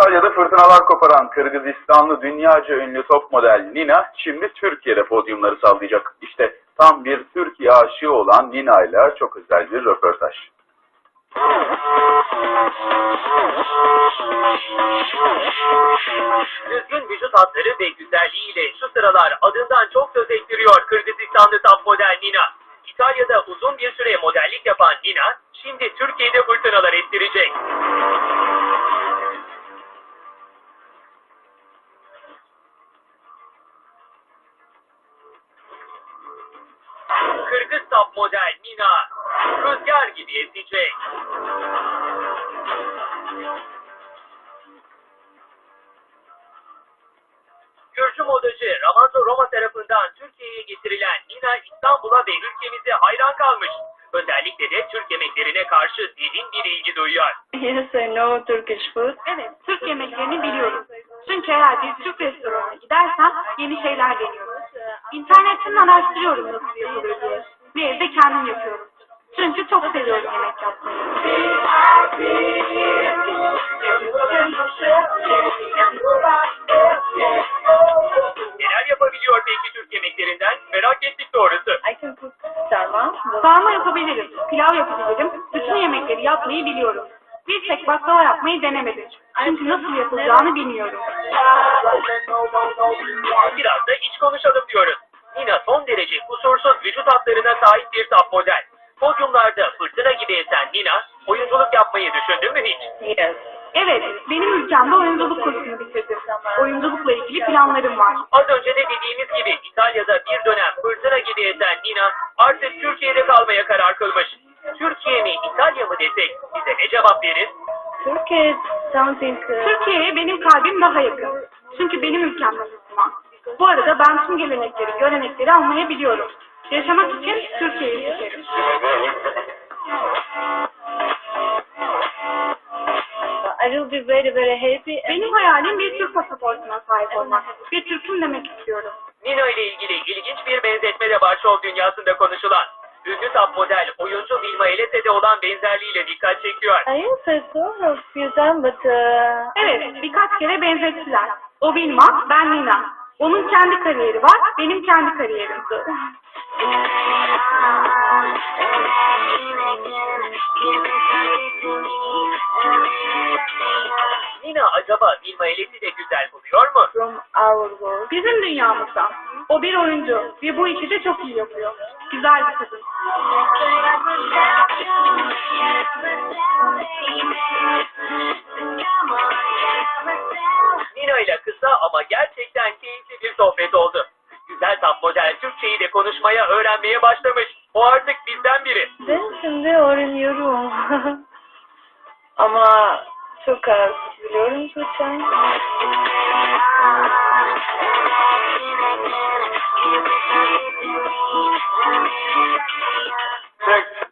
İtalya'da fırtınalar koparan Kırgızistanlı dünyaca ünlü top model Nina şimdi Türkiye'de podyumları sallayacak. İşte tam bir Türkiye aşığı olan Nina ile çok özel bir röportaj. Düzgün vücut hatları ve güzelliğiyle şu sıralar adından çok söz ettiriyor Kırgızistanlı top model Nina. İtalya'da uzun bir süre Kırgız top model Nina, rüzgar gibi esecek. Gürcü modacı Ramazzo Roma tarafından Türkiye'ye getirilen Nina İstanbul'a ve ülkemize hayran kalmış. Özellikle de Türk yemeklerine karşı derin bir ilgi duyuyor. Yes, I know Turkish food. Evet, Türk yemeklerini biliyorum. Çünkü eğer bir Türk restoranına gidersem yeni şeyler deniyorum. İnternetten araştırıyorum nasıl yapılır diye. Ve evde kendim yapıyorum. Çünkü çok seviyorum yemek yapmayı. Neler yapabiliyor peki Türk yemeklerinden? Merak ettik doğrusu. I can cook sarma. Sarma yapabilirim, pilav yapabilirim, bütün yemekleri yapmayı biliyorum. Tek baklava yapmayı denemedim. Çünkü nasıl yapılacağını bilmiyorum. Biraz da iç konuşalım diyoruz. Nina son derece kusursuz vücut hatlarına sahip bir top model. Podyumlarda fırtına gibi esen Nina, oyunculuk yapmayı düşündün mü hiç? Yes. Evet, benim ülkemde oyunculuk kursunu bitirdim. Oyunculukla ilgili planlarım var. Az önce de dediğimiz gibi İtalya'da bir dönem fırtına gibi esen Nina artık Türkiye'de kalmaya karar kılmış. Ne cevap verir? Uh, Türkiye'ye benim kalbim daha yakın. Çünkü benim ülkem Müslüman. Bu arada ben tüm gelenekleri, görenekleri anlayabiliyorum. Yaşamak için Türkiye'yi seçerim. I will be very very happy. Benim hayalim bir Türk pasaportuna sahip olmak. Bir Türk'üm demek istiyorum. Nina ile ilgili ilginç bir benzetme de var şov dünyasında konuşulan. Ünlü top model oyuncu Vilma Elese'de olan benzerliğiyle dikkat çekiyor. I also saw her a few times, but uh, Evet, birkaç kere benzettiler. O Vilma, ben Nina. Onun kendi kariyeri var, benim kendi kariyerim. Nina acaba Vilma Eles'i de güzel buluyor mu? from our world. Bizim dünyamızda. O bir oyuncu ve bu işi de çok iyi yapıyor. Güzel bir kadın. Nina ile kısa ama gerçekten keyifli bir sohbet oldu. Güzel top model Türkçeyi de konuşmaya öğrenmeye başlamış. O artık bizden biri. Ben şimdi öğreniyorum. Ama çok az biliyorum Türkçe. Six.